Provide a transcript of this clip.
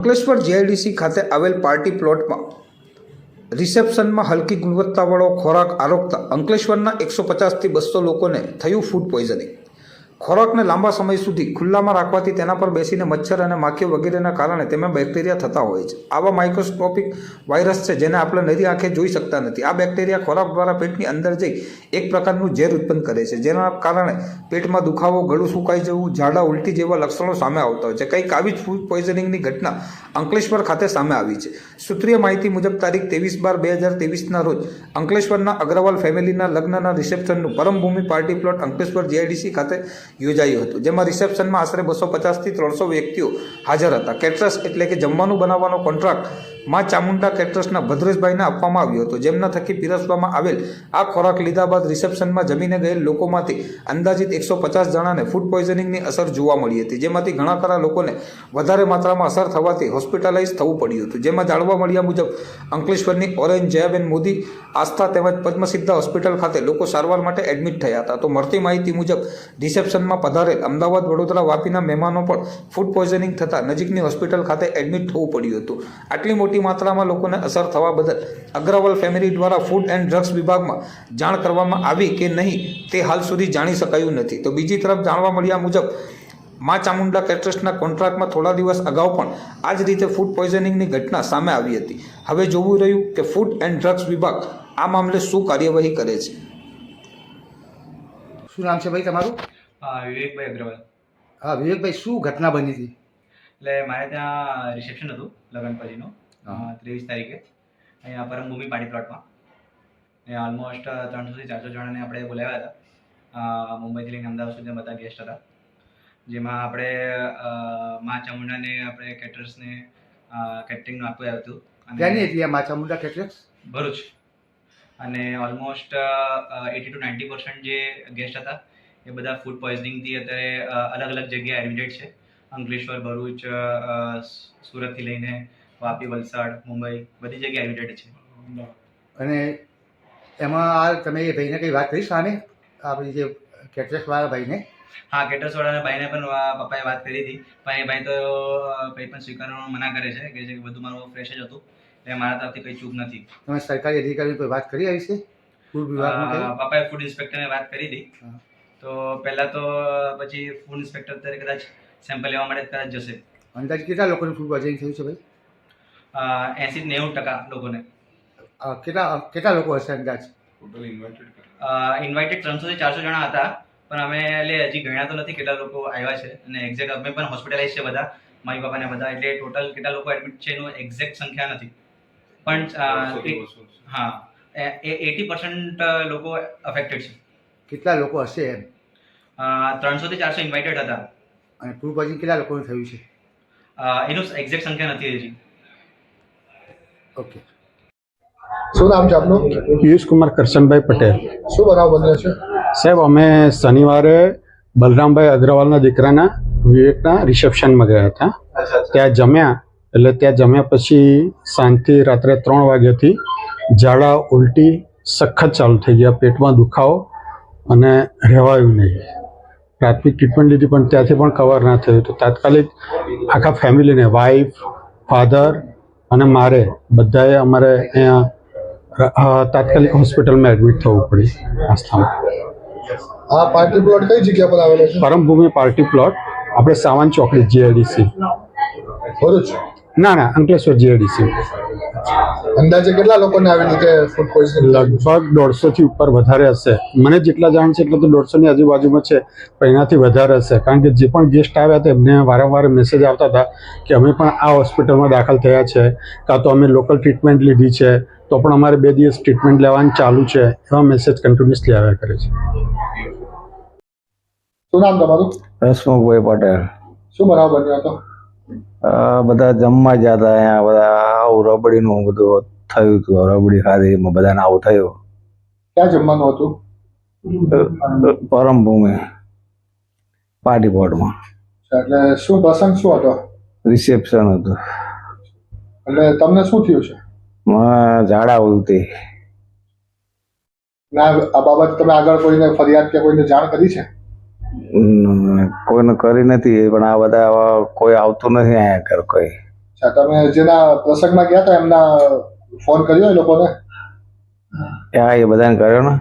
Ankleshwar GIDC ખાતે આવેલ party પ્લોટમાં રિસેપ્શનમાં હલકી ગુણવત્તાવાળો ખોરાક આરોગતા અંકલેશ્વરના એકસો પચાસથી બસો લોકોને થયું ફૂડ પોઈઝનિંગ ખોરાકને લાંબા સમય સુધી ખુલ્લામાં રાખવાથી તેના પર બેસીને મચ્છર અને માખીઓ વગેરેના કારણે તેમાં બેક્ટેરિયા થતા હોય છે. આવા માઇક્રોસ્કોપિક વાયરસ છે જેને આપણે નરી આંખે જોઈ શકતા નથી. આ બેક્ટેરિયા ખોરાક દ્વારા પેટની અંદર જઈ એક પ્રકારનું ઝેર ઉત્પન્ન કરે છે, જેના કારણે પેટમાં દુખાવો, ગળું સુકાઈ જવું, ઝાડા, ઉલટી જેવા લક્ષણો સામે આવતા હોય છે. કંઈક આવી જ ફૂડ પોઈઝનિંગની ઘટના અંકલેશ્વર ખાતે સામે આવી છે. સૂત્રીય માહિતી મુજબ તારીખ ત્રેવીસ બાર બે હજાર ત્રેવીસના રોજ અંકલેશ્વરના અગ્રવાલ ફેમિલીના લગ્નના રિસેપ્શનનું Parambhumi party plot Ankleshwar GIDC ખાતે યોજાયું હતું, જેમાં રિસેપ્શનમાં આશરે બસો પચાસથી ત્રણસો વ્યક્તિઓ હાજર હતા. કેટરસ એટલે કે જમવાનું બનાવવાનો કોન્ટ્રાક્ટ માં ચામુંડા કેટરસના ભદ્રેશભાઈને આપવામાં આવ્યો હતો. જેમના થકી પીરસવામાં આવેલ આ ખોરાક લીધા બાદ રિસેપ્શનમાં જમીને ગયેલ લોકોમાંથી અંદાજિત એકસો પચાસ જણાને ફૂડ પોઈઝનિંગની અસર જોવા મળી હતી. જેમાંથી ઘણા ખરા લોકોને વધારે માત્રામાં અસર થવાથી હોસ્પિટલાઇઝ થવું પડ્યું હતું. જેમાં જાણવા મળ્યા મુજબ, અંકલેશ્વરની ઓરેન્જ જયાબેન મોદી આસ્થા તેમજ પદ્મસિદ્ધા હોસ્પિટલ ખાતે લોકો સારવાર માટે એડમિટ થયા હતા. તો મળતી માહિતી મુજબ, રિસેપ્શનમાં પધારેલ અમદાવાદ વડોદરા વાપીના મહેમાનો પણ ફૂડ પોઈઝનિંગ થતાં નજીકની હોસ્પિટલ ખાતે એડમિટ થવું પડ્યું હતું. આટલી મોટી માત્રામાં લોકોને અસર થવા બદલ અગ્રવાલ ફેમિલી દ્વારા ફૂડ એન્ડ ડ્રગ્સ વિભાગમાં જાણ કરવામાં આવી કે નહીં તે હાલ સુધી જાણી શકાયું નથી. તો બીજી તરફ જાણવા મળ્યા મુજબ મા ચામુંડા કેટરસના કોન્ટ્રાક્ટમાં થોડા દિવસ અગાઉ પણ આ જ રીતે ફૂડ પોઈઝનિંગની ઘટના સામે આવી હતી. હવે જોવું રહ્યું કે ફૂડ એન્ડ ડ્રગ્સ વિભાગ આ મામલે શું કાર્યવાહી કરે છે. શું નામ છે ભાઈ તમારું? હા વિવેકભાઈ અગ્રવાલ. હા વિવેકભાઈ શું ઘટના બની હતી? એટલે મારે ત્યાં રિસેપ્શન હતું લગ્ન પછીનું. ત્રેવીસ તારીખે. અહીંયા પરમભૂમિ પાર્ટી પ્લોટમાં. અહીંયા ઓલમોસ્ટ ત્રણસોથી ચારસો જણાને આપણે બોલાવ્યા હતા. મુંબઈથી લઈને અમદાવાદ સુધી બધા ગેસ્ટ હતા. જેમાં આપણે મા ચામુંડાને આપણે કેટરર્સને કેટરિંગનું આપવું આવ્યું હતું. ક્યાંની હતી મા ચામુંડા કેટરર્સ ભરૂચ. અને almost eighty to ninety percent જે ગેસ્ટ હતા એ બધા ફૂડ પોઈઝનિંગથી અત્યારે અલગ અલગ જગ્યાએ એડમિટેડ છે. અંકલેશ્વર ભરૂચ સુરતથી લઈને વાપી વલસાડ મુંબઈ બધી જગ્યાએ એડમિટેડ છે. અને એમાં આ તમે એ ભાઈને કંઈ વાત કરી સામે? આપણી જે કેટરેક્સવાળા ભાઈને? હા કેટર્સવાળાના ભાઈને પણ પપ્પાએ વાત કરી હતી. પણ એ ભાઈ તો કંઈ પણ સ્વીકારવાનું મના કરે છે કે કે બધું મારું ફ્રેશ જ હતું. એટલે મારા તરફથી કંઈ ચૂક નથી. તમે સરકારી અધિકારીઓ કોઈ વાત કરી આવી છે ફૂડ વિભાગમાં પપ્પાએ ફૂડ ઇન્સ્પેક્ટરને વાત કરી હતી. તો પહેલાં તો પછી ફૂડ ઇન્સ્પેક્ટર અત્યારે કદાચ સેમ્પલ લેવા માટે કદાચ જશે. અંદાજ કેટલા લોકોનું ફૂડ પોઈઝનિંગ થયું છે ભાઈ? એસી નેવું ટકા લોકોને. કેટલા કેટલા લોકો હશે અંદાજ? ઇન્વાઇટેડ ત્રણસોથી ચારસો જણા હતા પણ અમે એટલે હજી ગણ્યા તો નથી કેટલા લોકો આવ્યા છે અને એક્ઝેક્ટ અમે પણ હોસ્પિટલાઇઝ છે બધા મારી બાપાને બધા એટલે ટોટલ કેટલા લોકો એડમિટ છે એનું એક્ઝેક્ટ સંખ્યા નથી. પણ હા એટી પર્સન્ટ લોકો અફેક્ટેડ છે. કેટલા લોકો હશે એમ? ત્રણસોથી ચારસો ઇન્વાઇટેડ હતા. અને પૂરું કેટલા લોકોનું થયું છે? એનું એક્ઝેક્ટ સંખ્યા નથી હજી. ઓકે. શું નામ છે આપનું? પિયુષ કુમાર કરશનભાઈ પટેલ. શું બનાવ બન્યો છે? સાહેબ અમે શનિવારે બલરામભાઈ અગ્રવાલના દીકરાના વિવેકના રિસેપ્શનમાં ગયા હતા. ત્યાં જમ્યા. એટલે ત્યાં જમ્યા પછી સાંજથી રાત્રે ત્રણ વાગ્યાથી ઝાડા ઉલટી સખત ચાલુ થઈ ગયા. પેટમાં દુખાવો અને રહેવાયું નહીં. પ્રાથમિક ટ્રીટમેન્ટ લીધી પણ ત્યાંથી પણ કવર ના થયું. તો તાત્કાલિક આખા ફેમિલીને વાઈફ ફાધર અને મારે બધાએ અમારે અહીંયા તાત્કાલિક હોસ્પિટલમાં એડમિટ થવું પડ્યું આસ્થામાં આ પાર્ટી પ્લોટ કઈ જગ્યા પર આવેલો છે? પરમભૂમિ પાર્ટી પ્લોટ આપણે સાવન ચોકડી જીઆઈડીસી ભરૂચ. ના ના અંકલેશ્વર જીઆઈડીસી અંદાજે કેટલા લોકોને આવી રીતે ફૂડ પોઈઝન લગભગ દોઢસોથી ઉપર વધારે હશે. મને જેટલા જાણ છે એટલા તો દોઢસોની આજુબાજુમાં છે પણ એનાથી વધારે હશે. કારણ કે જે પણ ગેસ્ટ આવ્યા હતા એમને વારંવાર મેસેજ આવતા હતા કે અમે પણ આ હોસ્પિટલમાં દાખલ થયા છે કાં તો અમે લોકલ ટ્રીટમેન્ટ લીધી છે તો પણ અમારે બે દિવસ ટ્રીટમેન્ટ લેવાનું ચાલુ છે એવા મેસેજ કન્ટિન્યુઅસલી આવ્યા કરે છે. શું નામ તમારું? રસમુખભાઈ પટેલ. શું બનાવ બન્યો હતો? બધા જમવા ગયા હતા અહીંયા બધા આવું રબડીનું બધું થયું હતું. રબડી ખાધી એમાં બધાને આવું થયું. ક્યાં જમવાનું હતું? પરમભૂમિ પાર્ટી બોર્ડમાં એટલે શું પ્રસંગ શું હતો? રિસેપ્શન હતું. એટલે તમને શું થયું છે? ઝાડા ઉલટી. ના આ બાબત તમે આગળ કોઈને ફરિયાદ કે કોઈને જાણ કરી છે? કોઈને કરી નથી પણ આ બધા કોઈ આવતું નથી અહીંયા કર કોઈ. તમે જેના પ્રસંગમાં ગયા હતા એમના ફોન કર્યો એ લોકોને? હા એ બધાને કર્યો ને.